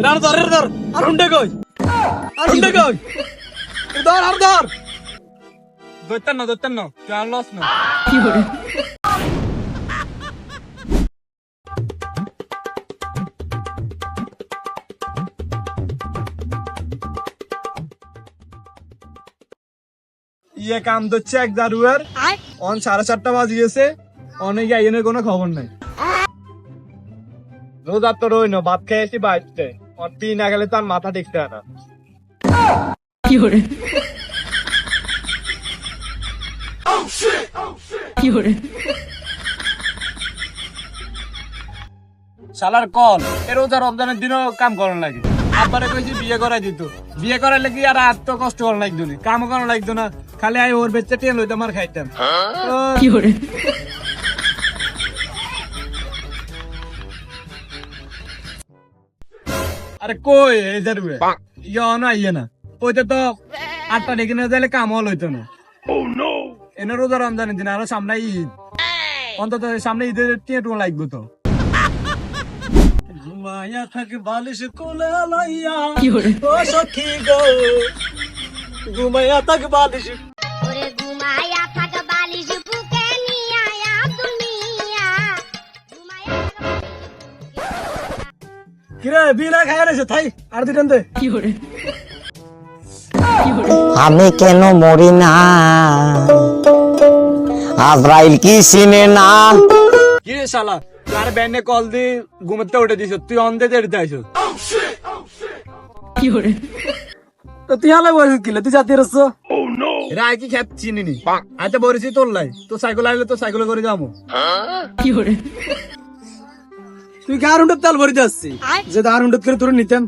আর ধর ধর আর হুন্ডে কই আর হুন্ডে কই ধর আর ধর না না তুই আর লস না ইয়ে কাম দিচ্ছে এক দারুয়ার অন সাড়ে চারটা বাজি গেছে অনেক আইনের কোনো খবর নাই রোজার তো রই না ভাত খেয়ে এসি পি না গেলে তো আর মাথা টেকতে হয় না। শালার কল এ রোজা রমজানের দিনও কাম করার লাগে আব্বারে কইছি বিয়ে করাই দিত। বিয়ে করার লাগি আর আর তো কষ্ট করার লাগতো না কাম করার লাগতো না। খালি আই ওর বেচতে টেন লইতাম আর খাইতাম। ও, আরে কই এই জারুয়ে ইয়া না ইয়ে না। কইতে তো আটটা ডেকে না যাইলে কাম হল হইতো না। এনে রোজা রমজানের দিন আরও সামনে ঈদ। অন্তত সামনে ঈদের টিয়া টুয়া লাগবে তো। ঘুমায়া থাক বালিশ কোলে লাইয়া ও সখী গো। ঘুমায়া থাক বালিশ কিরে বিনা খায় রেছে থাই আর দে আমি কেন মরি না? আজরাইল কি চিনে না? কিরে শালা তার ব্যান্ডে কল দি ঘুমাতে উঠে দিছ? তুই অন্ধে দেড়তে আইছ। তো তুই হালে বসে কিলে? তুই জাতি রস রায় কি খেত চিনি নি আইতে বলেছি তোর লাই। তো সাইকেল আইলে তো সাইকেল করে যাব তুই কার হুন্ডার তেল ভরে যাচ্ছি যে তার হুন্ডার করে তোর নিতাম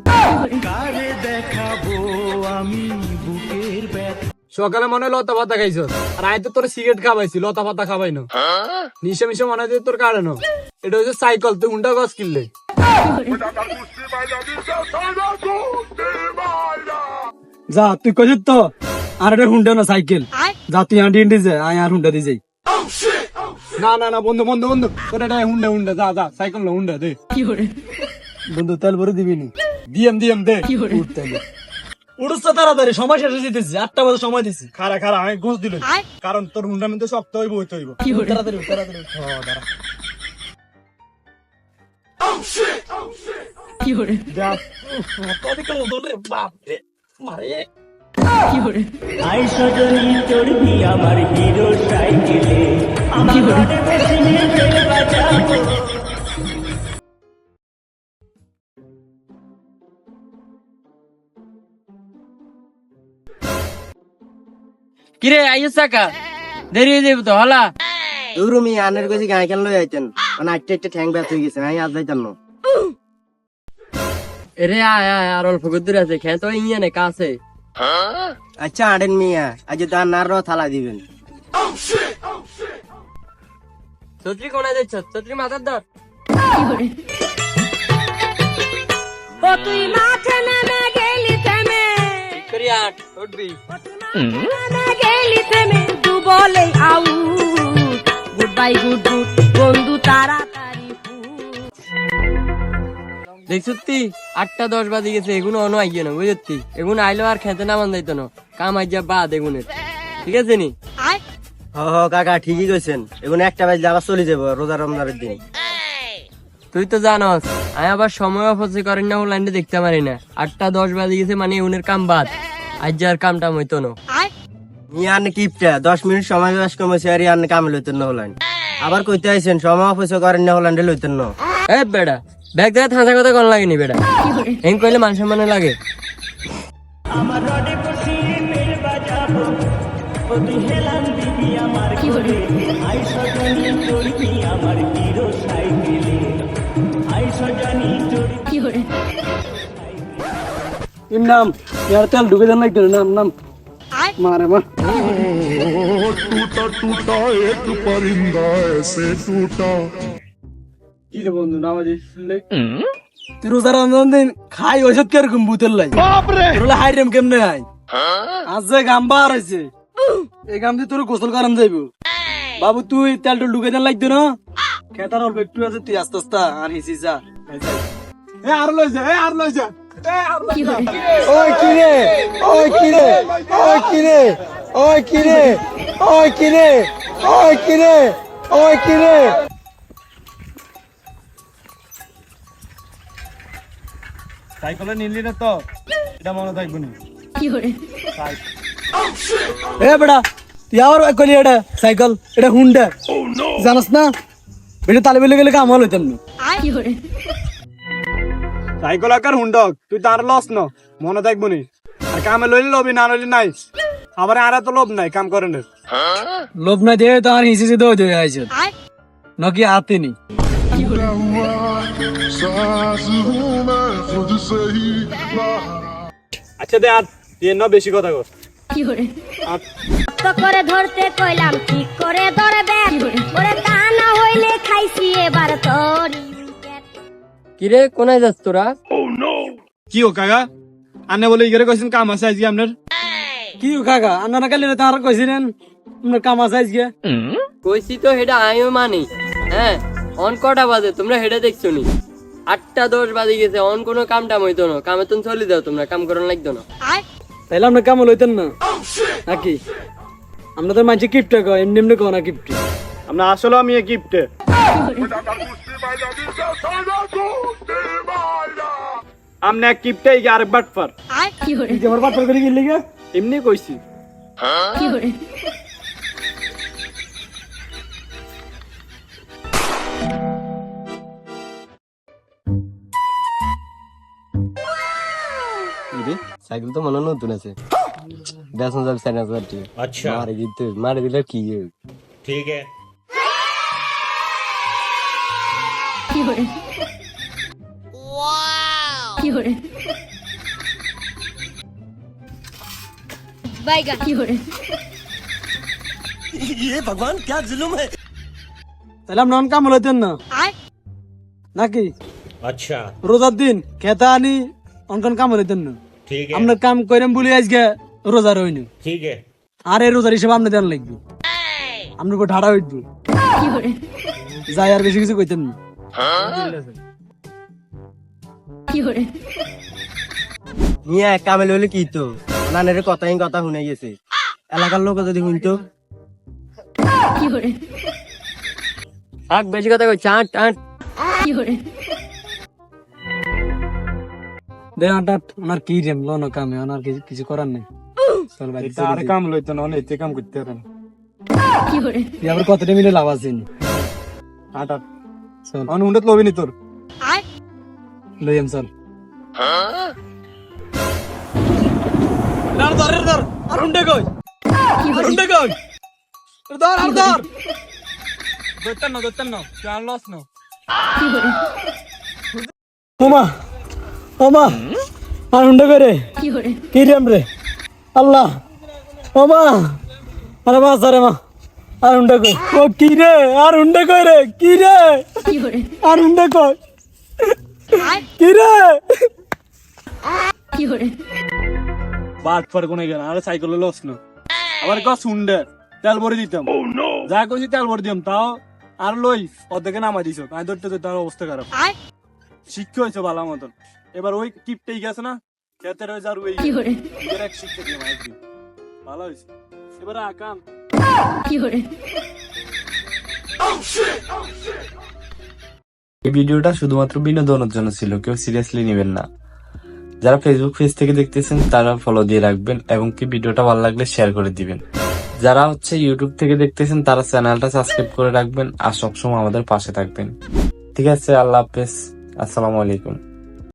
সকালে মনে হয় লতা পাতা খাইছ। আর আয় তো তোর সিগারেট খাবাইছি লতা পাতা খাবাই না। নিশে মিশে মনে হয় যে তোর কারণ এটা হচ্ছে সাইকেল তুই হুন্ডা গছ কিনলে। যা তুই কইছিস তো আর এটা হুন্ডা না সাইকেল। যা তুই আন্টি ইন্ডি যা আয় আর হুন্ডা দিয়ে যাই। না না না বন্ধু বন্ধু বন্ধু। তোর এটা হুন্ডা হুন্ডা যা যা সাইকেল না হুন্ডা দে। বন্ধু তেল ভরে দিবি নি? দিএম দিএম দে। উঠতে উড়ুস তো তাড়াতাড়ি সময় শেষ হয়ে দিতেছি আটটা বাজে সময় দিছি। খারা খারা আমি ঘুষ দিল। কারণ তোর হুন্ডা মধ্যে শক্ত হইব হইতে হইব। তাড়াতাড়ি তাড়াতাড়ি দাঁড়া। কতদিকে ওদলে, বাপ রে, মারে। কিরে আইস চাকা দেরি হয়ে যাবে তো হলা? দুরুমি আনের কাছে গায়ে কেন লই আইতেন। মানে আটটা আটটা ঠ্যাং ব্যথ হয়ে গেছে আমি আজ যাইতাম না। রে আয় আয় আর অল্প দূরে আছে খেয়ে তো ইয়ে নে কাছে। আচ্ছা আড়েন মিয়া আজ তার নার থালা দিবেন। ছত্রি কোনায় যাচ্ছ ছত্রি মাথার ধর। ও তুই মাঠে নেমে গেলি থেমে। ঠিক করি আট উঠবি। নেমে গেলি থেমে দু বলে আউ। গুড বাই গুড গুড বন্ধু দেখছ তুই আটটা দশ বাজে গেছে এগুলো অন আইয়ে না বুঝতি এগুলো আইলো আর খেতে নামান যাইতো না। কাম আইয়া বাদ এগুনের ঠিক আছে নি? হ হ কাকা ঠিকই কইছেন। এখন একটা বাজলে আবার চলে যাব রোজা রমজানের দিন। তুই তো জানস আমি আবার সময় অপচয় করেন না লাইনটা দেখতে পারি না। আটটা দশ বাজে গেছে মানে এগুনের কাম বাদ। আজ আর কামটা হইতো না। আনে কিপটা দশ মিনিট সময় বেশ কমেছে আর আনে কামে লইতেন না হলেন আবার কইতে আইছেন সময় অপচয় করেন না হলেন লইতেন না। এ বেড়া ব্যাগ দেখা থাঁচা কথা কোন লাগেনি বেড়া এম কইলে মান সম্মানে লাগে। এর নাম ইয়ার তেল ঢুকে দেন লাগতো নাম নাম আয় মারে মা टूटा टूटा एक परिंदा ऐसे टूटा কি রে বন্ধু নামাজি শুনলে তুই রোজা রমজান দিন খাই ওষুধ কে রকম বুতের লাই বাপরে তোর হাই রেম কেমনে আই আজ যে গাম বার হইছে এই গাম দিয়ে তোর গোসল করান যাইব। বাবু তুই তেল টোল ঢুকে দেন লাগতো না? খেতার অল্প একটু আছে তুই আস্তে আস্তে আর হিসি যা। এ আর লই যা এ আর লই যা ওই কিরে ওই কিরে ওই কিরে ওই কিরে ওই কিরে ওই কিরে ওই কিরে সাইকেলে নিলি না তো এটা মনে থাকবে না। এ বেটা তুই আবার কলি এটা সাইকেল এটা হুন্ডা। জানাস না? বেটা তালে বেলে গেলে কামাল হইতাম না। সাইকেল আকার হুন্ডক তুই তার লস ন মনে থাকব নি। আর কামে লইলে লবি না লইলে নাই। আবার আর তো লোভ নাই কাম করেন লোভ নাই দিয়ে তো আর হিসি দিতে হইতে আইছে নকি হাতে নি। আচ্ছা দে আর বেশি কথা কর। শক্ত করে ধরতে কইলাম ঠিক করে ধরবেন ওরে তা না হইলে খাইছি এবার তোর কিরে কোনায় যাস তোরা? কি ও কাকা? আন্নে বলে ইগরে কইছেন কাম আছে আজকে আপনার। কি ও কাকা? আন্না না কালি কইছিলেন আপনার কাম আছে আজকে। কইছি তো হেডা আমিও মানি হ্যাঁ? অন কটা বাজে? তোমরা হেডে দেখছ নি? আটটা দশ বাজে গেছে অন কোনো কাম টাম হইতো না। কামে তুমি চলে যাও তোমরা কাম করার লাগতো না। তাইলে আপনার কাম হইতেন না। নাকি? আমরা তো মানছি কিপটে কয় এমনি এমনি কো না কিপটে। আমরা আসলে আমি কিপটে। আমনে এক কিপটে আর আরেক আই কি আমার বাটফার করে গেলি গে এমনি কইছি। সাইকেল তো মনে হয় নতুন আছে। বেসন যাবে সাইড আছে আচ্ছা। মারে দিতে মারে দিলে কি হবে? বাইগা তাহলে আমরা কাম লইতেন না। নাকি? আচ্ছা। রোজার দিন খেতা আনি অনকন কাম লইতেন না। আমরা কাম কইরাম বলি আজকে রোজা রইনি। ঠিক আর এই রোজার হিসেবে আপনি দেন লাগবে। উপর ঢাড়া হইব যাই আর বেশি কিছু কইতেন না। মিয়া কামে লইলে কি তো? নানের কথাই কথা শুনে গেছে। এলাকার লোক যদি শুনতো। থাক বেশি কথা কই চাট টাট দে আটা ওনার কি রেম লোন কামে ওনার কিছু কিছু করার নেই? চল ভাই আর কাম লইতো না অনেক কাম করতে পারেন। আবার কতটা মিলে লাভ আছে আটা চল। অন হুন্ডত লবি নি তোর লইম চল। ধর ধর ধর আর কই? আর কই? ধর আর ধর। দত্তন না দত্তন না। চাল লস না। ওমা ওমা আর হুন্ডে করে? কি রেম রে আল্লাহ ওমা আরে মা সারে মা আর হুন্ডে কই? ও কি রে? আর হুন্ডে কই রে? কি রে? আর হুন্ডে কই? কি রে? বাট পর কোনে গেল আরে সাইকেল লস না। আবার তেল ভরে দিতাম। যা কইছি তেল ভরে দিতাম তাও আর লই অর্ধেকে নামা দিছ। আমি ধরতে ধরতে আমার অবস্থা খারাপ। শিক্ষা হয়েছে ভালো মতন। এবার ওই কিপটেই গেছে না? খেতে রয়েছে আর ওই এক শিক্ষা দিয়ে ভালো হয়েছে। এবার আকাম এই ভিডিওটা শুধুমাত্র বিনোদনের জন্য ছিল কেউ সিরিয়াসলি নেবেন না। যারা ফেসবুক পেজ থেকে দেখতেছেন তারা ফলো দিয়ে রাখবেন এবং কি ভিডিওটা ভালো লাগলে শেয়ার করে দিবেন। যারা হচ্ছে ইউটিউব থেকে দেখতেছেন তারা চ্যানেলটা সাবস্ক্রাইব করে রাখবেন আর সবসময় আমাদের পাশে থাকবেন। ঠিক আছে আল্লাহ হাফেজ। আসসালামু আলাইকুম।